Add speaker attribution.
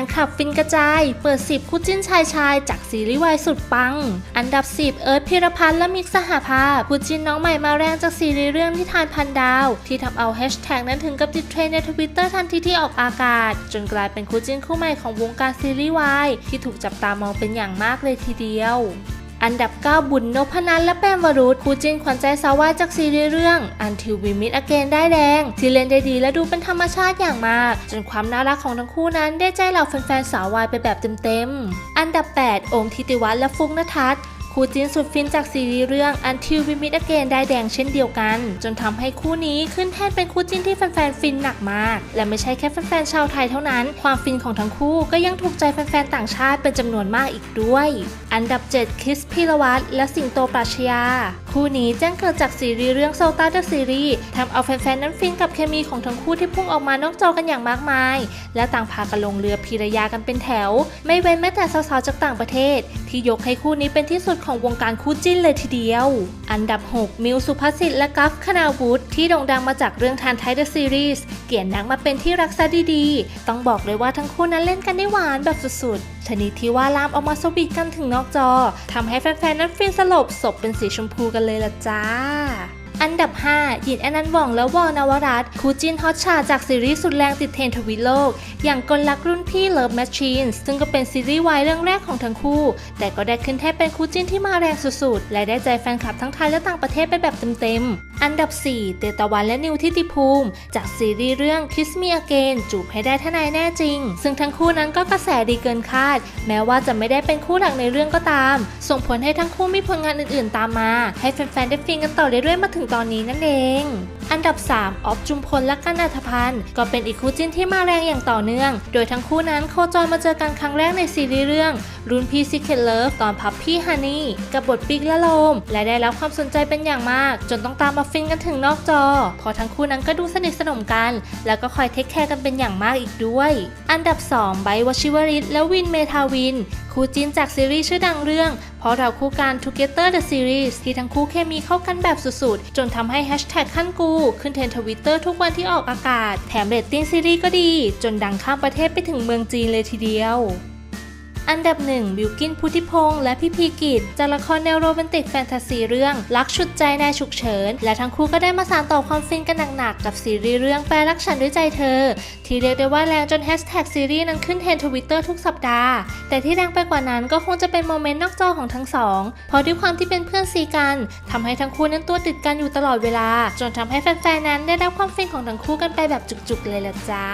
Speaker 1: นคลับฟินกระจาย เปิด 10 คู่จิ้นชายชายจากซีรีส์วายสุดปัง อันดับ 10 เอิร์ธพิรพันธ์และมิกสหภาพคู่จิ้นน้องใหม่มาแรงจากซีรีส์เรื่องนิทานพันดาว ที่ทำเอาแฮชแท็กนั้นถึงกับติดเทรนในทวิตเตอร์ทันทีที่ออกอากาศ จนกลายเป็นคู่จิ้นคู่ใหม่ของวงการซีรีส์วายที่ถูกจับตามองเป็นอย่างมากเลยทีเดียว อันดับ 9 บุญนพนันและแปมวรุษคู่จิ้นขวัญใจสาววายจากซีรีส์เรื่อง Until We Meet Again ได้แดง ที่เล่นได้ดีและดูเป็นธรรมชาติอย่างมาก จนความน่ารักของทั้งคู่นั้นได้ใจเหล่าแฟนๆสาววายไปแบบเต็มๆ อันดับ8โอมทิติวัฒน์และฟุงนทัศน์ คู่จิ้นสุดฟินจากซีรีส์เรื่อง Until We Meet Again ได้แดงเช่นเดียวกัน จนทำให้คู่นี้ขึ้นแท่นเป็นคู่จิ้นที่แฟนๆฟินหนักมาก และไม่ใช่แค่แฟนๆชาวไทยเท่านั้น ความฟินของทั้งคู่ก็ยังถูกใจแฟนๆต่างชาติเป็นจำนวนมากอีกด้วย อันดับ 7คริสพิรวัตรและสิงโตปราชญาคู่นี้แจ้งเกิดจากซีรีส์เรื่องโซตาเดอะซีรีส์ทำเอาแฟนๆนั้นฟินกับเคมีของทั้งคู่ที่พุ่งออกมานอกจอกันอย่างมากมาย และต่างพากันลงเรือพีรยากันเป็นแถว ไม่เว้นแม้แต่สาวๆจากต่างประเทศ ที่ยกให้คู่นี้เป็นที่สุดของวงการคู่จิ้นเลยทีเดียว อันดับ 6 มิวสุภสิทธิ์และกัฟคณาวุฒิที่โด่งดังมาจากเรื่องทานไทเดอะซีรีส์เกี่ยนนักมาเป็นที่รักซะดีๆ ต้องบอกเลยว่าทั้งคู่นั้นเล่นกันได้หวานแบบสุดๆชนิดที่ว่าลามออกมาสวีทกันถึงนอกจอทำให้แฟนๆนั้นฟินสลบศพเป็นสีชมพูกันเลยละจ้า อันดับ 5 หยินอนันต์หว่องและวอนวรัตคู่จิ้นฮอตชาจากซีรีส์สุดแรงติดเทรนทวิตโลก อย่างกลลักรุ่นพี่ Love Machine ซึ่งก็เป็นซีรีส์วายเรื่องแรกของทั้งคู่ แต่ก็ได้ขึ้นแท่เป็นคู่จิ้นที่มาแรงสุดๆ และได้ใจแฟนคลับทั้งไทยและต่างประเทศไปแบบเต็มๆ อันดับ 4 เตตะวันและนิวทิติภูมิ จากซีรีส์เรื่อง Kiss Me Again จูบให้ได้ทนายแน่จริง ซึ่งทั้งคู่นั้นก็กระแสดีเกินคาด แม้ว่าจะไม่ได้เป็นคู่หลักในเรื่องก็ตาม ส่งผลให้ทั้งคู่มีผลงานอื่นๆ ตามมา ให้แฟนๆ ได้ฟินกันต่อเรื่อยๆมาถึงตอนนี้นั่นเองอันดับ 3 ออฟจุมพลและกันอัธพันธ์ก็เป็นอีกคู่จิ้นที่มาแรงอย่างต่อเนื่อง โดยทั้งคู่นั้นโคจรมาเจอกันครั้งแรกในซีรีส์เรื่อง รุ่นพี่ Secret Love ตอนพับพี่ฮันนี่กับบทปิกและโลม และได้รับความสนใจเป็นอย่างมาก จนต้องตามมาฟินกันถึงนอกจอ พอทั้งคู่นั้นก็ดูสนิทสนมกัน แล้วก็คอยเทคแคร์กันเป็นอย่างมากอีกด้วย อันดับ 2 ไบวชิวริตและวินเมทาวิน คู่จิ้นจากซีรีส์ชื่อดังเรื่องเพราะเราคู่กัน Together the Series ที่ทั้งคู่เคมีเข้ากันแบบสุดๆ จนทำให้แฮชแท็กขั้นกู ขึ้นเทรนทวิตเตอร์ทุกวันที่ออกอากาศ แถมเรตติ้งซีรีส์ก็ดี จนดังข้ามประเทศไปถึงเมืองจีนเลยทีเดียว อันดับหนึ่งบิวกินพุทธิพงษ์และพี่พีกิจจากละครแนวโรแมนติกแฟนตาซีเรื่องรักชุดใจนายฉุกเฉิน และทั้งคู่ก็ได้มาสานต่อความฟินกันหนักๆกับซีรีส์เรื่องแปลรักฉันด้วยใจเธอ ที่เรียกได้ว่าแรงจนแฮชแท็กซีรีส์นั้นขึ้นเทรนทวิตเตอร์ทุกสัปดาห์ แต่ที่แรงไปกว่านั้นก็คงจะเป็นโมเมนต์นอกจอของทั้งสองเพราะด้วยความที่เป็นเพื่อนซีกันทำให้ทั้งคู่นั้นตัวติดกันอยู่ตลอดเวลา จนทำให้แฟนๆนั้นได้รับความฟินของทั้งคู่กันไปแบบจุกๆเลยละจ้า